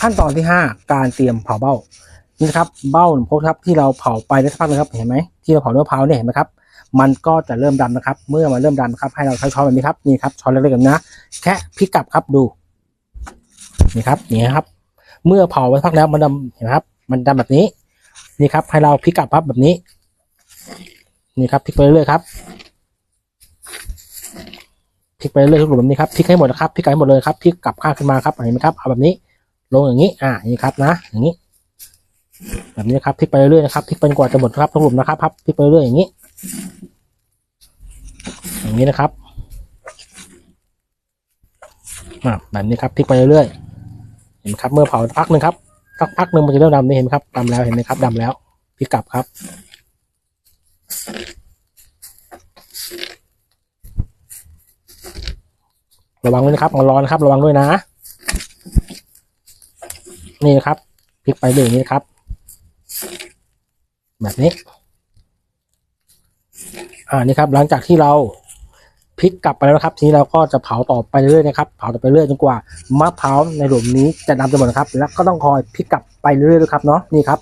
ขั้นตอนที่ห้าการเตรียมเผาเบ้านี่นะครับเบ้าพกครับที่เราเผาไปได้สักพักนะครับเห็นไหมที่เราเผาเนื้อมะพร้าเนี่ยเห็นไหมครับมันก็จะเริ่มดำนะครับ เมื่อมันเริ่มดำครับให้เราใช้ช้อนแบบนี้ครับนี่ครับช้อนเล็กๆแบบนี้นะแค่พลิกกลับครับดูนี่ครับนี่ครับ เมื่อเผาไว้พักแล้วมันดำเห็นไหมครับ มันดำแบบนี้ นี่ครับ ให้เราพลิกกลับครับแบบนี้ นี่ครับพลิกไปเรื่อยๆครับพลิกไปเรื่อยๆทุกหลุมแบบนี้ครับพลิกให้หมดนะครับพลิกให้หมดเลยครับพลิกกลับข้างขึ้นมาครับเห็นไหมครับเอาแบบนี้ ลงอย่างนี้ อ่านี้ครับนะ อย่างนี้ แบบนี้ครับพลิกไปเรื่อยๆนะครับพลิกไปกว่าจะหมดครับทุกหลุมนะครับพับพลิกไปเรื่อยๆอย่างนี้ อย่างนี้นะครับอ่าแบบนี้ครับพลิกไปเรื่อยๆเห็นไหมครับ เมื่อเผาพักหนึ่งครับสักพักหนึ่งมันจะเริ่มดำนี่เห็นไหมครับดำแล้วเห็นไหมครับดำแล้วพลิกกลับครับระวังด้วยนะครับมันร้อนครับ ระวังด้วยนะ นี่นะครับพลิกไปดูอย่างนี้ครับ แบบนี้ อ่านี่ครับ หลังจากที่เราพลิกกลับไปแล้วครับ ทีนี้เราก็จะเผาต่อไปเรื่อยๆนะครับ เผาต่อไปเรื่อยจนกว่ามะพร้าวในหลุมนี้จะดำจนหมดนะครับ แล้วก็ต้องคอยพลิกกลับไปเรื่อยๆด้วยครับเนาะนี่ครับ